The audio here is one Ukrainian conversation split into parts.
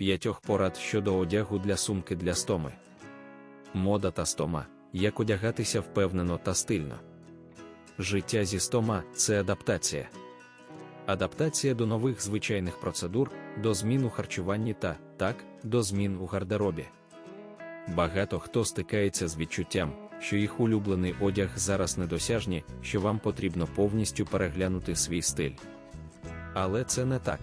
П'ятьох порад щодо одягу для сумки для стоми. Мода та стома. Як одягатися впевнено та стильно. Життя зі стома це адаптація. Адаптація до нових звичайних процедур, до змін у харчуванні та, так, до змін у гардеробі. Багато хто стикається з відчуттям, що їх улюблений одяг зараз недосяжні, що вам потрібно повністю переглянути свій стиль. Але це не так.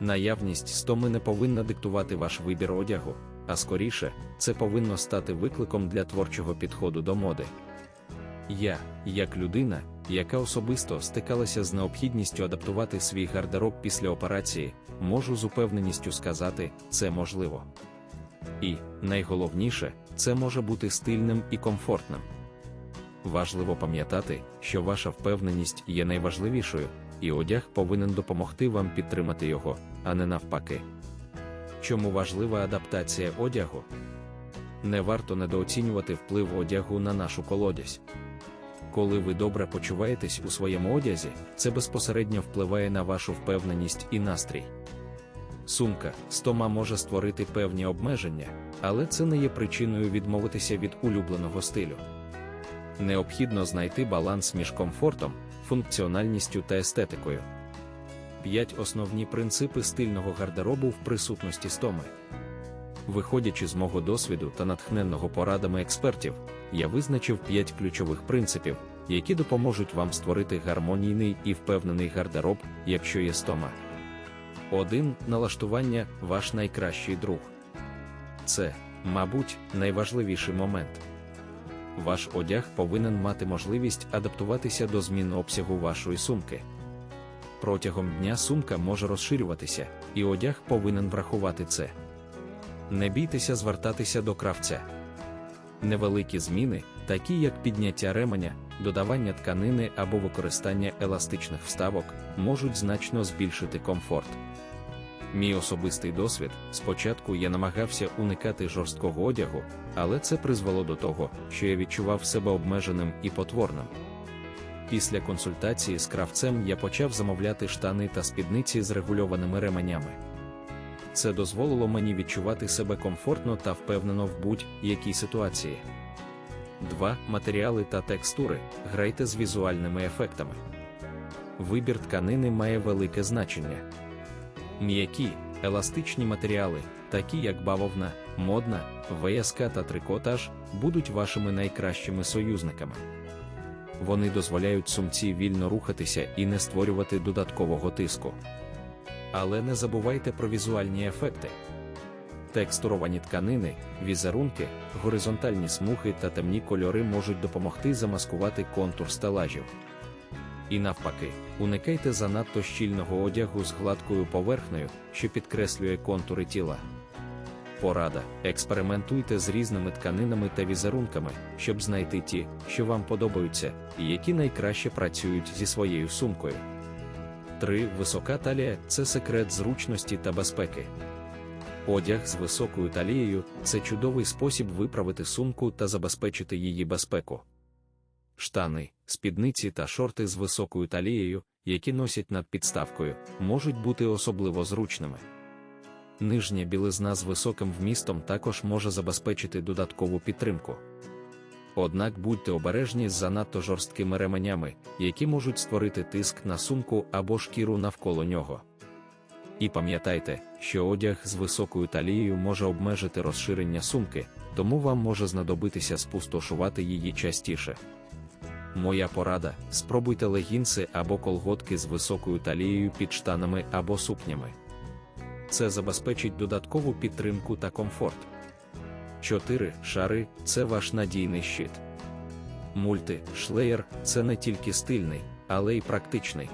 Наявність стоми не повинна диктувати ваш вибір одягу, а скоріше, це повинно стати викликом для творчого підходу до моди. Я, як людина, яка особисто стикалася з необхідністю адаптувати свій гардероб після операції, можу з упевненістю сказати, це можливо. І, найголовніше, це може бути стильним і комфортним. Важливо пам'ятати, що ваша впевненість є найважливішою, і одяг повинен допомогти вам підтримати його, а не навпаки. Чому важлива адаптація одягу? Не варто недооцінювати вплив одягу на нашу колодязь. Коли ви добре почуваєтесь у своєму одязі, це безпосередньо впливає на вашу впевненість і настрій. Сумка стома може створити певні обмеження, але це не є причиною відмовитися від улюбленого стилю. Необхідно знайти баланс між комфортом, функціональністю та естетикою. П'ять основні принципи стильного гардеробу в присутності стоми. Виходячи з мого досвіду та натхненного порадами експертів, я визначив п'ять ключових принципів, які допоможуть вам створити гармонійний і впевнений гардероб, якщо є стома. 1. Налаштування ваш найкращий друг. Це, мабуть, найважливіший момент. Ваш одяг повинен мати можливість адаптуватися до змін обсягу вашої сумки. Протягом дня сумка може розширюватися, і одяг повинен врахувати це. Не бійтеся звертатися до кравця. Невеликі зміни, такі як підняття ременя, додавання тканини або використання еластичних вставок, можуть значно збільшити комфорт. Мій особистий досвід спочатку я намагався уникати жорсткого одягу, але це призвело до того, що я відчував себе обмеженим і потворним. Після консультації з кравцем я почав замовляти штани та спідниці з регульованими ременями. Це дозволило мені відчувати себе комфортно та впевнено в будь-якій ситуації. 2. Матеріали та текстури. Грайте з візуальними ефектами. Вибір тканини має велике значення. М'які, еластичні матеріали, такі як бавовна, модна, ВСК та трикотаж, будуть вашими найкращими союзниками. Вони дозволяють сумці вільно рухатися і не створювати додаткового тиску. Але не забувайте про візуальні ефекти. Текстуровані тканини, візерунки, горизонтальні смуги та темні кольори можуть допомогти замаскувати контур стелажів. І навпаки, уникайте занадто щільного одягу з гладкою поверхнею, що підкреслює контури тіла. Порада: експериментуйте з різними тканинами та візерунками, щоб знайти ті, що вам подобаються, і які найкраще працюють зі своєю сумкою. 3. Висока талія це секрет зручності та безпеки. Одяг з високою талією це чудовий спосіб виправити сумку та забезпечити її безпеку. Штани, спідниці та шорти з високою талією, які носять над підставкою, можуть бути особливо зручними. Нижня білизна з високим вмістом також може забезпечити додаткову підтримку. Однак будьте обережні з занадто жорсткими ременями, які можуть створити тиск на сумку або шкіру навколо нього. І пам'ятайте, що одяг з високою талією може обмежити розширення сумки, тому вам може знадобитися спустошувати її частіше. Моя порада: спробуйте легінси або колготки з високою талією під штанами або сукнями. Це забезпечить додаткову підтримку та комфорт. 4. Шари це ваш надійний щит. Мульти, шлеєр це не тільки стильний, але й практичний.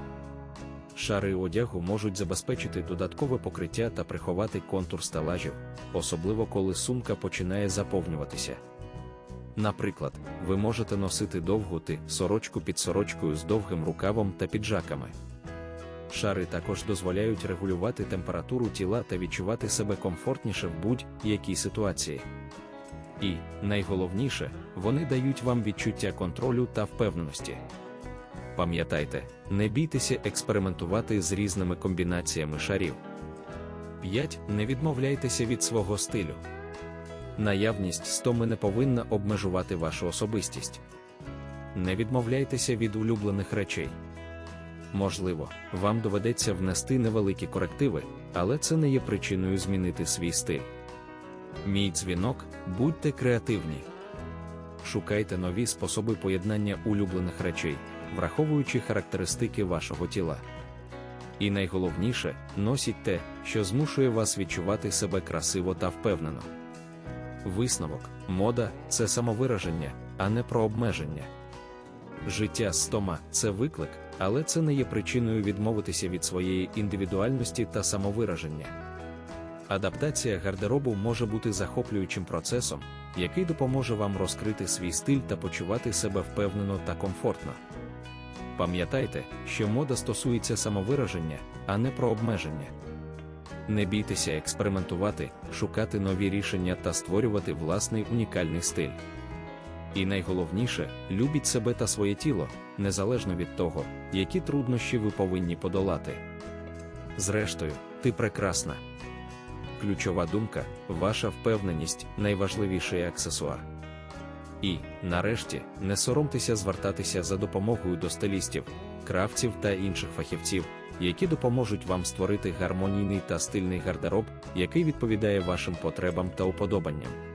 Шари одягу можуть забезпечити додаткове покриття та приховати контур стелажів, особливо коли сумка починає заповнюватися. Наприклад, ви можете носити довгу ти сорочку під сорочкою з довгим рукавом та піджаками. Шари також дозволяють регулювати температуру тіла та відчувати себе комфортніше в будь-якій ситуації. І, найголовніше, вони дають вам відчуття контролю та впевненості. Пам'ятайте, не бійтеся експериментувати з різними комбінаціями шарів. 5. Не відмовляйтеся від свого стилю. Наявність стоми не повинна обмежувати вашу особистість. Не відмовляйтеся від улюблених речей. Можливо, вам доведеться внести невеликі корективи, але це не є причиною змінити свій стиль. Мій дзвінок, будьте креативні. Шукайте нові способи поєднання улюблених речей, враховуючи характеристики вашого тіла. І найголовніше, носіть те, що змушує вас відчувати себе красиво та впевнено. Висновок, мода це самовираження, а не про обмеження. Життя стома це виклик, але це не є причиною відмовитися від своєї індивідуальності та самовираження. Адаптація гардеробу може бути захоплюючим процесом, який допоможе вам розкрити свій стиль та почувати себе впевнено та комфортно. Пам'ятайте, що мода стосується самовираження, а не про обмеження. Не бійтеся експериментувати, шукати нові рішення та створювати власний унікальний стиль. І найголовніше, любіть себе та своє тіло, незалежно від того, які труднощі ви повинні подолати. Зрештою, ти прекрасна. Ключова думка, ваша впевненість найважливіший аксесуар. І, нарешті, не соромтеся звертатися за допомогою до стилістів, кравців та інших фахівців, які допоможуть вам створити гармонійний та стильний гардероб, який відповідає вашим потребам та уподобанням.